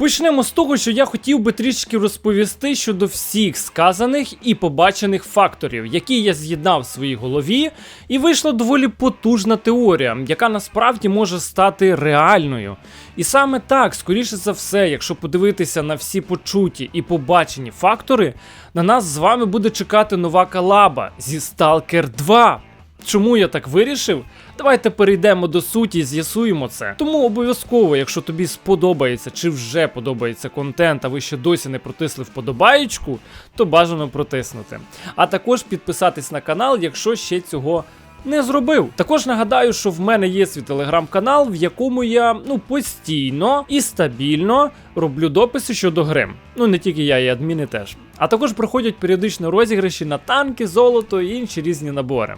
Почнемо з того, що я хотів би трішки розповісти щодо всіх сказаних і побачених факторів, які я з'єднав в своїй голові, і вийшла доволі потужна теорія, яка насправді може стати реальною. І саме так, скоріше за все, якщо подивитися на всі почуті і побачені фактори, на нас з вами буде чекати нова колаба зі Stalker 2. Чому я так вирішив? Давайте перейдемо до суті і з'ясуємо це. Тому обов'язково, якщо тобі сподобається чи вже подобається контент, а ви ще досі не протисли вподобаєчку, то бажано протиснути. А також підписатись на канал, якщо ще цього. Не зробив. Також нагадаю, що в мене є свій телеграм-канал, в якому я ну постійно і стабільно роблю дописи щодо гри. Ну не тільки я, і адміни теж. А також проходять періодично розіграші на танки, золото і інші різні набори.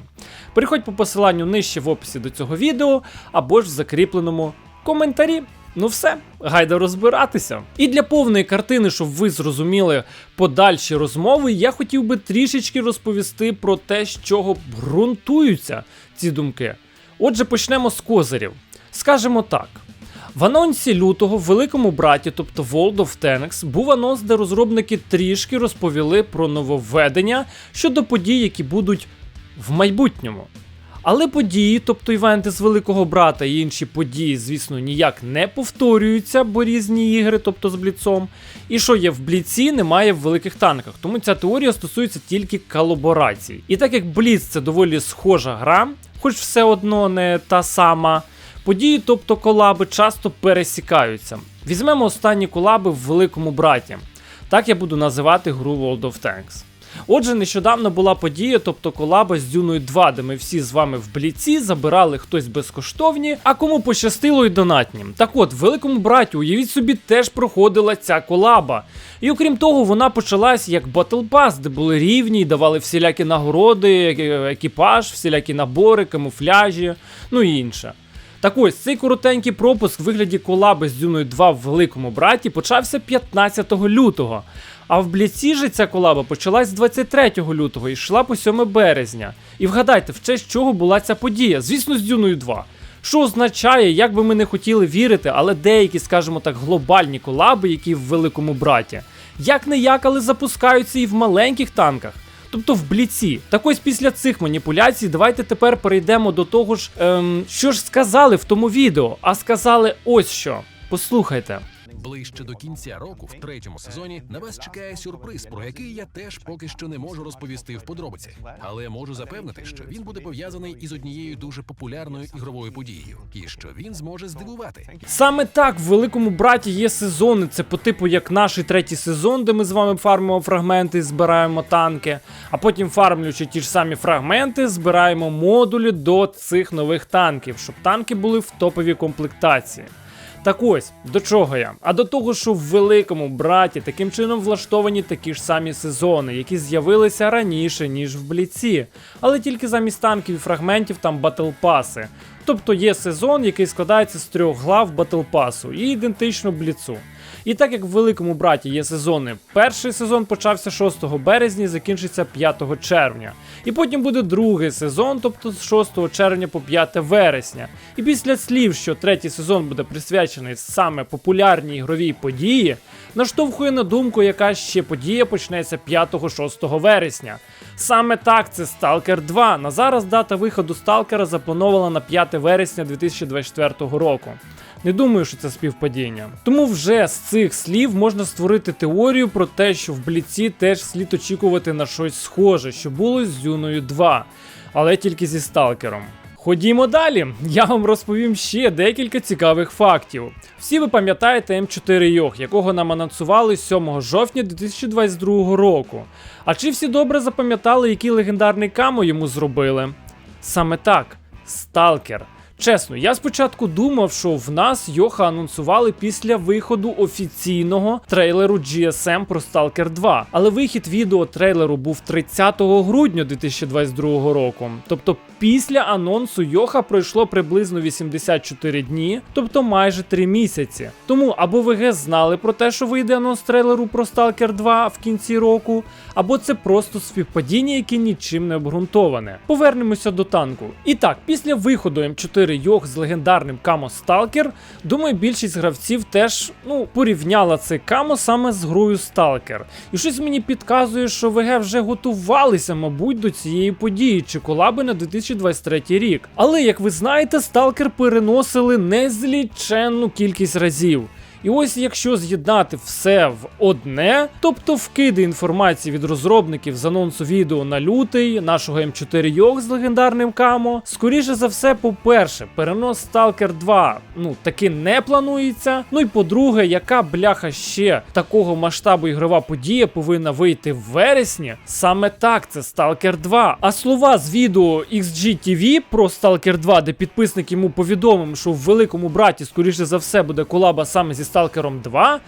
Переходь по посиланню нижче в описі до цього відео або ж в закріпленому коментарі. Ну все, гайда розбиратися. І для повної картини, щоб ви зрозуміли подальші розмови, я хотів би трішечки розповісти про те, з чого ґрунтуються ці думки. Отже, почнемо з козирів. Скажемо так. В анонсі лютого в великому браті, тобто World of Tanks, був анонс, де розробники трішки розповіли про нововведення щодо подій, які будуть в майбутньому. Але події, тобто івенти з Великого Брата і інші події, звісно, ніяк не повторюються, бо різні ігри, тобто з Бліцом. І що є в Бліці, немає в великих танках. Тому ця теорія стосується тільки колаборацій. І так як Бліц це доволі схожа гра, хоч все одно не та сама. Події, тобто колаби, часто пересікаються. Візьмемо останні колаби в Великому Браті. Так я буду називати гру World of Tanks. Отже, нещодавно була подія, тобто колаба з Дюною 2, де ми всі з вами в бліці забирали хтось безкоштовні, а кому пощастило і донатні. Так от, великому браті, уявіть собі, теж проходила ця колаба. І окрім того, вона почалась як Battle Pass, де були рівні, давали всілякі нагороди, е- екіпаж, всілякі набори, камуфляжі, ну і інше. Так ось цей коротенький пропуск в вигляді колаби з Дюною 2 в великому браті почався 15 лютого. А в Бліці же ця колаба почалась з 23 лютого і йшла по 7 березня. І вгадайте, в честь чого була ця подія? Звісно, з Дюною 2. Що означає, як би ми не хотіли вірити, але деякі, скажімо так, глобальні колаби, які в великому браті, як не як, але запускаються і в маленьких танках. Тобто в бліці. Так ось після цих маніпуляцій, давайте тепер перейдемо до того ж, ем, що ж сказали в тому відео. А сказали ось що. Послухайте. Ближче до кінця року, в третьому сезоні, на вас чекає сюрприз, про який я теж поки що не можу розповісти в подробицях. Але можу запевнити, що він буде пов'язаний із однією дуже популярною ігровою подією, і що він зможе здивувати. Саме так в великому браті є сезони. Це по типу як наш третій сезон, де ми з вами фармимо фрагменти, і збираємо танки. А потім, фармлючи ті ж самі фрагменти, збираємо модулі до цих нових танків, щоб танки були в топовій комплектації. Так ось, до чого я? А до того, що в великому браті таким чином влаштовані такі ж самі сезони, які з'явилися раніше, ніж в Бліці, але тільки замість танків і фрагментів там батлпаси. Тобто є сезон, який складається з трьох глав батлпасу і ідентично бліцу. І так як в великому браті є сезони, перший сезон почався 6 березня і закінчиться 5 червня. І потім буде другий сезон, тобто з 6 червня по 5 вересня. І після слів, що третій сезон буде присвячений саме популярній ігровій події, наштовхує на думку, яка ще подія почнеться 5-6 вересня. Саме так це Stalker 2. На зараз дата виходу Stalker запланована на 5 вересня 2024 року. Не думаю, що це співпадіння. Тому вже з цих слів можна створити теорію про те, що в Бліці теж слід очікувати на щось схоже, що було з Дюною 2, але тільки зі сталкером. Ходімо далі. Я вам розповім ще декілька цікавих фактів. Всі ви пам'ятаєте М4 Йох, якого нам анонсували 7 жовтня 2022 року. А чи всі добре запам'ятали, який легендарний камо йому зробили? Саме так, Сталкер. Чесно, я спочатку думав, що в нас Йоха анонсували після виходу офіційного трейлеру GSM про Stalker 2. Але вихід відео трейлеру був 30 грудня 2022 року. Тобто після анонсу Йоха пройшло приблизно 84 дні, тобто майже 3 місяці. Тому або ВГ знали про те, що вийде анонс трейлеру про Stalker 2 в кінці року, або це просто співпадіння, яке нічим не обґрунтоване. Повернемося до танку. І так, після виходу М4 М4 Йох з легендарним Камо Сталкер, думаю, більшість гравців теж ну, порівняла цей Камо саме з грою Сталкер. І щось мені підказує, що ВГ вже готувалися, мабуть, до цієї події чи колаби на 2023 рік. Але як ви знаєте, Сталкер переносили незліченну кількість разів. І ось якщо з'єднати все в одне, тобто вкиди інформації від розробників з анонсу відео на лютий, нашого М4 Йог з легендарним Камо, скоріше за все, по-перше, перенос Stalker 2 ну таки не планується. Ну і по-друге, яка бляха ще такого масштабу ігрова подія повинна вийти в вересні? Саме так, це Stalker 2. А слова з відео XGTV про Stalker 2, де підписник йому повідомив, що в великому браті, скоріше за все, буде колаба саме зі Stalker 2,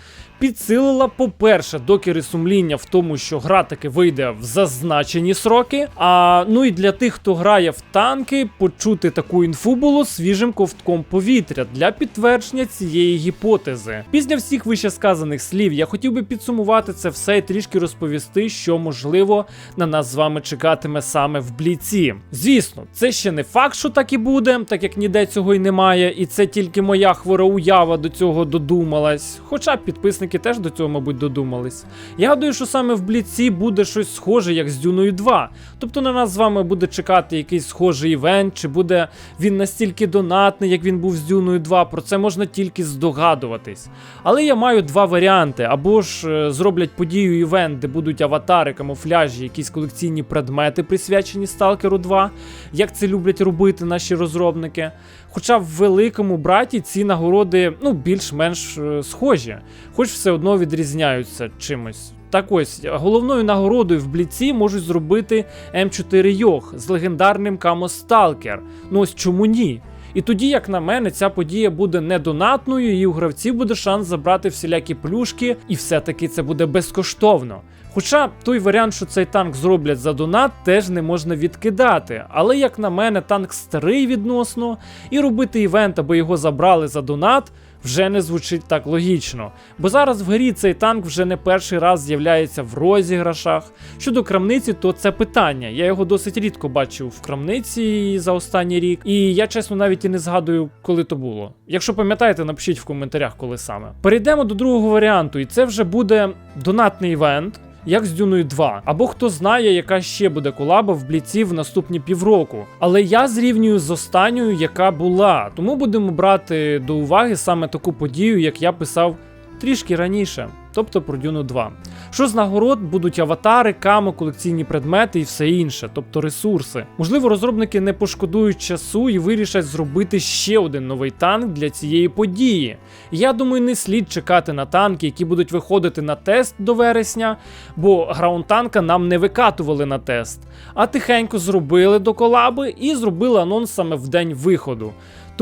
підсилила, по-перше, докери сумління в тому, що гра таки вийде в зазначені сроки. А ну і для тих, хто грає в танки, почути таку інфу було свіжим ковтком повітря для підтвердження цієї гіпотези. Після всіх вище сказаних слів я хотів би підсумувати це все і трішки розповісти, що можливо на нас з вами чекатиме саме в бліці. Звісно, це ще не факт, що так і буде, так як ніде цього й немає, і це тільки моя хвора уява до цього додумалась. Хоча підписники теж до цього, мабуть, додумались. Я гадаю, що саме в бліці буде щось схоже, як з Дюною 2. Тобто на нас з вами буде чекати якийсь схожий івент, чи буде він настільки донатний, як він був з Дюною 2. Про це можна тільки здогадуватись. Але я маю два варіанти: або ж е, зроблять подію івент, де будуть аватари, камуфляжі, якісь колекційні предмети, присвячені Сталкеру 2, як це люблять робити наші розробники. Хоча в великому браті ці нагороди ну, більш-менш е, схожі, хоч все одно відрізняються чимось. Так ось, головною нагородою в бліці можуть зробити М4 Йох з легендарним Камо Сталкер. Ну ось чому ні? І тоді, як на мене, ця подія буде не донатною, і у гравців буде шанс забрати всілякі плюшки, і все-таки це буде безкоштовно. Хоча той варіант, що цей танк зроблять за донат, теж не можна відкидати. Але як на мене, танк старий відносно, і робити івент, аби його забрали за донат, вже не звучить так логічно. Бо зараз в грі цей танк вже не перший раз з'являється в розіграшах. Щодо крамниці, то це питання. Я його досить рідко бачив в крамниці за останній рік, і я чесно навіть і не згадую, коли то було. Якщо пам'ятаєте, напишіть в коментарях, коли саме. Перейдемо до другого варіанту, і це вже буде донатний івент як з Дюною 2. Або хто знає, яка ще буде колаба в бліці в наступні півроку. Але я зрівнюю з останньою, яка була. Тому будемо брати до уваги саме таку подію, як я писав трішки раніше, тобто про Дюну 2. Що з нагород будуть аватари, камо, колекційні предмети і все інше, тобто ресурси. Можливо, розробники не пошкодують часу і вирішать зробити ще один новий танк для цієї події. Я думаю, не слід чекати на танки, які будуть виходити на тест до вересня, бо граунд-танка нам не викатували на тест, а тихенько зробили до колаби і зробили анонс саме в день виходу.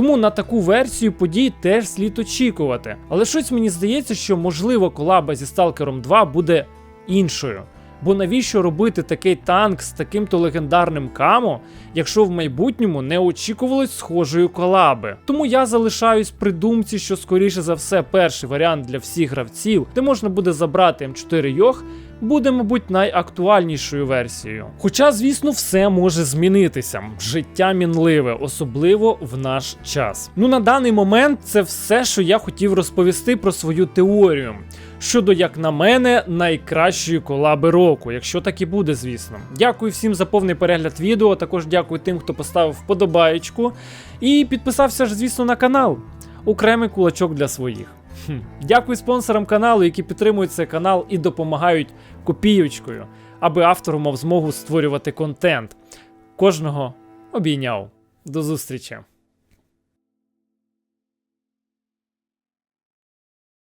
Тому на таку версію подій теж слід очікувати. Але щось мені здається, що можливо колаба зі Сталкером 2 буде іншою. Бо навіщо робити такий танк з таким то легендарним камо, якщо в майбутньому не очікувалось схожої колаби? Тому я залишаюсь при думці, що скоріше за все перший варіант для всіх гравців, де можна буде забрати М4 Йох, буде, мабуть, найактуальнішою версією. Хоча, звісно, все може змінитися. Життя мінливе, особливо в наш час. Ну на даний момент це все, що я хотів розповісти про свою теорію. Щодо, як на мене, найкращої колаби року, якщо так і буде, звісно. Дякую всім за повний перегляд відео. Також дякую тим, хто поставив вподобаєчку і підписався ж, звісно, на канал. Окремий кулачок для своїх. Хм. Дякую спонсорам каналу, які підтримують цей канал і допомагають копійочкою, аби автор мав змогу створювати контент. Кожного обійняв. До зустрічі!